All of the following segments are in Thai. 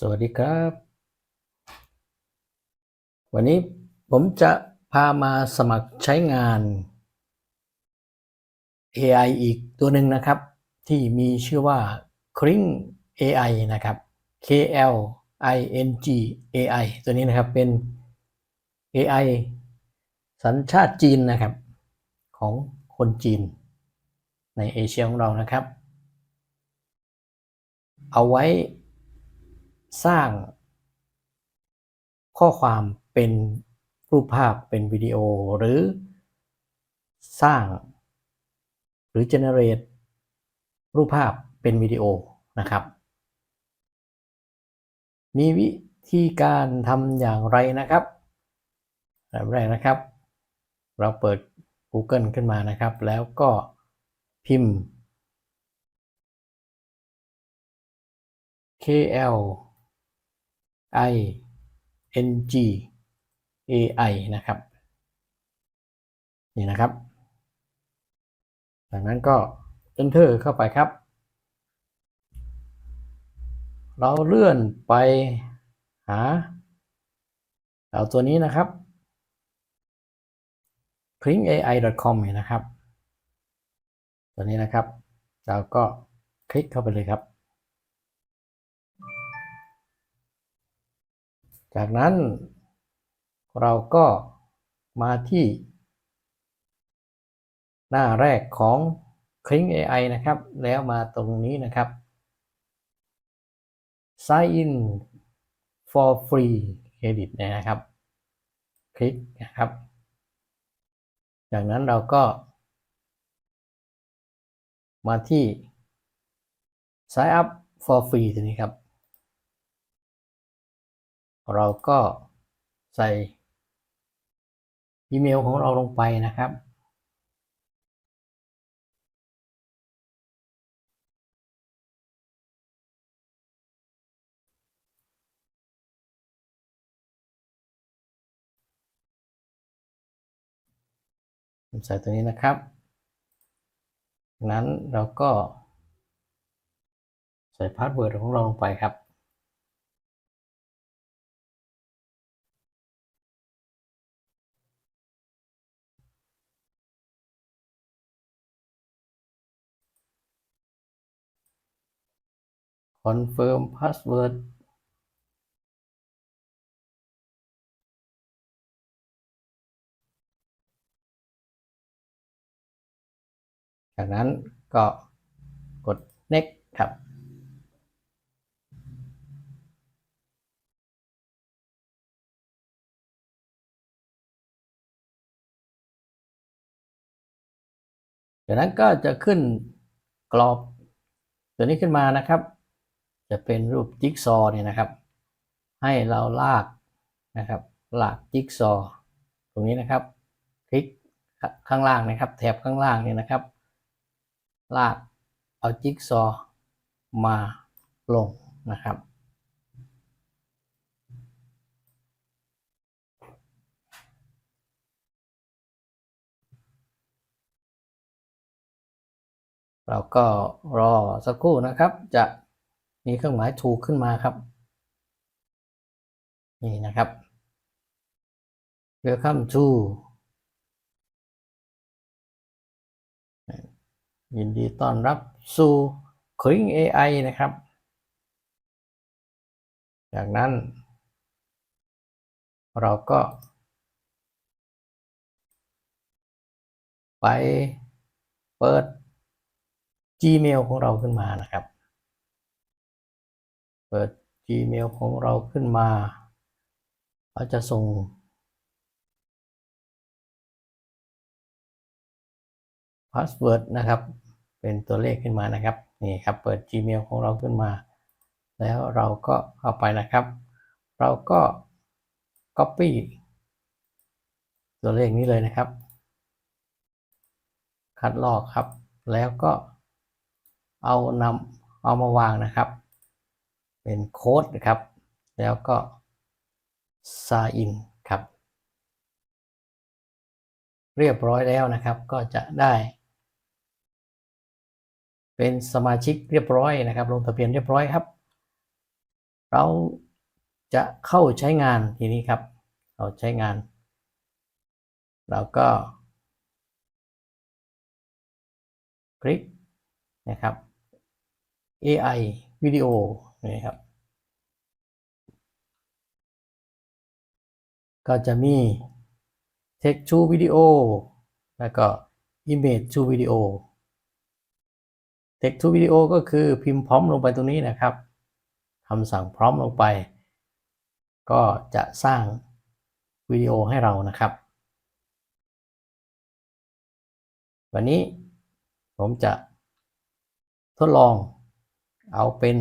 สวัสดีครับ วันนี้ผมจะพามาสมัครใช้งาน AI อีกตัวหนึ่งนะครับ ที่มีชื่อว่า Kling AI นะครับ K L I N G AI ตัวนี้นะครับเป็น AI สัญชาติจีนนะครับ ของคนจีน ในเอเชียของเรานะครับ เอาไว้ สร้าง ข้อความเป็นรูปภาพเป็นวิดีโอหรือสร้าง หรือ generate รูปภาพเป็นวิดีโอนะครับ มีวิธีการทำอย่างไรนะครับแบบแรกนะครับ เราเปิด Google ขึ้นมานะครับ แล้วก็พิมพ์ KL I N G A I นะครับนี่นะครับ จากนั้นก็ enter เข้าไปครับ เราเลื่อนไปหาเอาตัวนี้นะครับ klingai.com เนี่ยนะครับ ตัวนี้นะครับ เราก็คลิกเข้าไปเลยครับ จากนั้นเราก็มาที่ หน้าแรกของ Kling AI นะครับ แล้วมาตรงนี้นะครับ Sign in for free credit นะครับ คลิกนะครับ จากนั้นเราก็ มาที่ Sign up for free ตัวนี้ครับ เราก็ใส่อีเมลของเราลงไปนะครับ ใส่ตัวนี้นะครับนั้นเราก็ใส่พาสเวิร์ดของเราลงไปครับ confirm password จากนั้นก็กด next ครับ จากนั้นก็จะขึ้นกรอบตัวนี้ขึ้นมานะครับ จะเป็นรูปจิ๊กซอเนี่ยนะครับ ให้เราลากนะครับลากจิ๊กซอตรงนี้นะครับ คลิกข้างล่างนะครับ แถบข้างล่างเนี่ยนะครับ ลากเอาจิ๊กซอมาลงนะครับเราก็รอสักครู่นะครับจะ มีเครื่องหมายถูกขึ้นมาครับ นี่นะครับ Welcome to ยินดีต้อนรับสู่ Kling AI นะครับ จากนั้น เราก็ ไปเปิด Gmail ของเราขึ้นมานะครับ ปิด Gmail ของเราขึ้นมาเราจะส่ง พาสเวิร์ดนะครับ เป็นตัวเลขขึ้นมานะครับ นี่ครับ เปิด Gmail ของเราขึ้นมา แล้วเราก็เข้าไปนะครับ เราก็ Copy ตัวเลขนี้เลยนะครับ คัดลอกครับ แล้วก็เอานำเอามาวางนะครับ เป็นโค้ดนะครับ แล้วก็ sign in ครับ เรียบร้อยแล้วนะครับก็จะได้ เป็นสมาชิกเรียบร้อยนะครับ ลงทะเบียนเรียบร้อยครับ เราจะเข้าใช้งานทีนี้ครับ เราใช้งาน เราก็ คลิกนะครับ AI วิดีโอ นี่ครับ ก็จะมี Text to Video แล้วก็ Image to Video Text to Video ก็คือพิมพ์พร้อมลงไปตรงนี้นะครับคำสั่งพร้อมลงไป ก็จะสร้างวิดีโอให้เรานะครับ วันนี้ผมจะทดลองเอาเป็น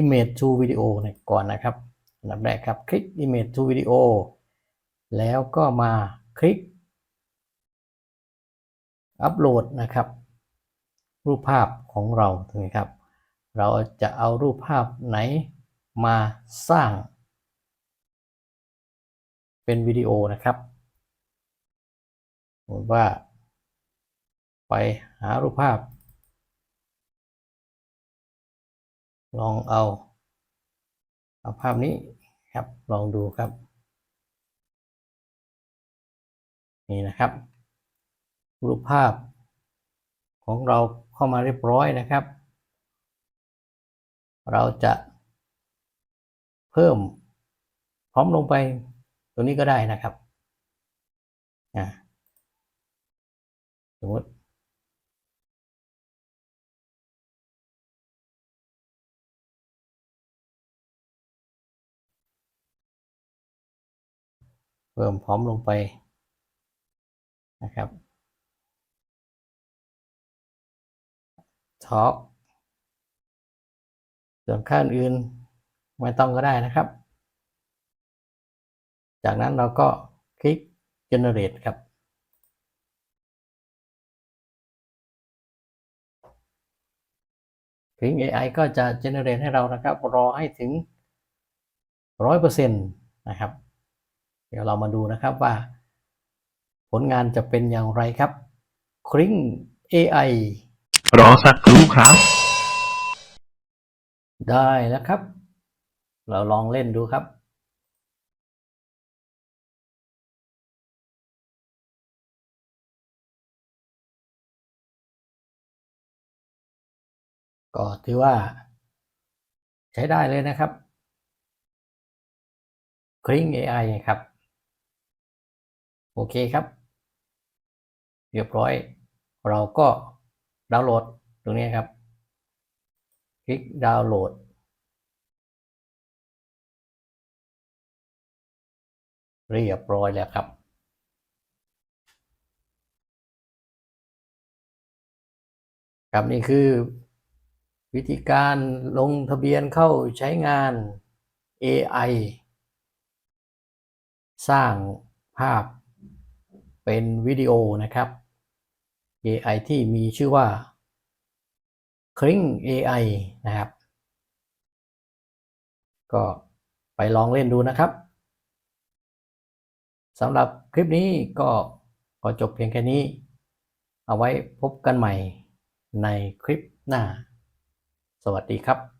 Image to Video เนี่ยก่อนนะครับอันดับแรกครับคลิก Image to Video แล้วก็มาคลิก อัปโหลดนะครับ รูปภาพของเราถูกไหมครับ เราจะเอารูปภาพไหนมาสร้าง เป็นวิดีโอนะครับสมมติว่า ไปหารูปภาพ ลองเอาเอาภาพนี้ครับลองดูครับ นี่นะครับ รูปภาพของเราเข้ามาเรียบร้อยนะครับ เราจะเพิ่มพร้อมลงไปตรงนี้ก็ได้นะครับอ่าสมมติ เพิ่มพร้อมลงไปนะครับ ท็อปส่วนค่าอื่นไม่ต้องก็ได้นะครับ จากนั้นเราก็คลิก generate ครับ คลิก AI ก็จะ generate ให้เรานะครับ รอให้ถึง 100%นะครับ เดี๋ยวเรามาดูนะครับว่า ผลงานจะเป็นอย่างไรครับคลิก AI รอสักครู่ครับ ได้แล้วครับ เราลองเล่นดูครับก็ถือว่า ใช้ได้เลยนะครับ คลิง AI ครับ โอเคครับ เรียบร้อย เราก็ดาวน์โหลดตรงนี้ครับ คลิกดาวน์โหลด เรียบร้อยแล้วครับครับนี่คือวิธีการลงทะเบียนเข้าใช้งาน AI สร้างภาพ เป็นวิดีโอนะครับ AI ที่มีชื่อว่าคลิง AI นะครับ ก็ไปลองเล่นดูนะครับสำหรับคลิปนี้ก็ขอจบเพียงแค่นี้ เอาไว้พบกันใหม่ในคลิปหน้า สวัสดีครับ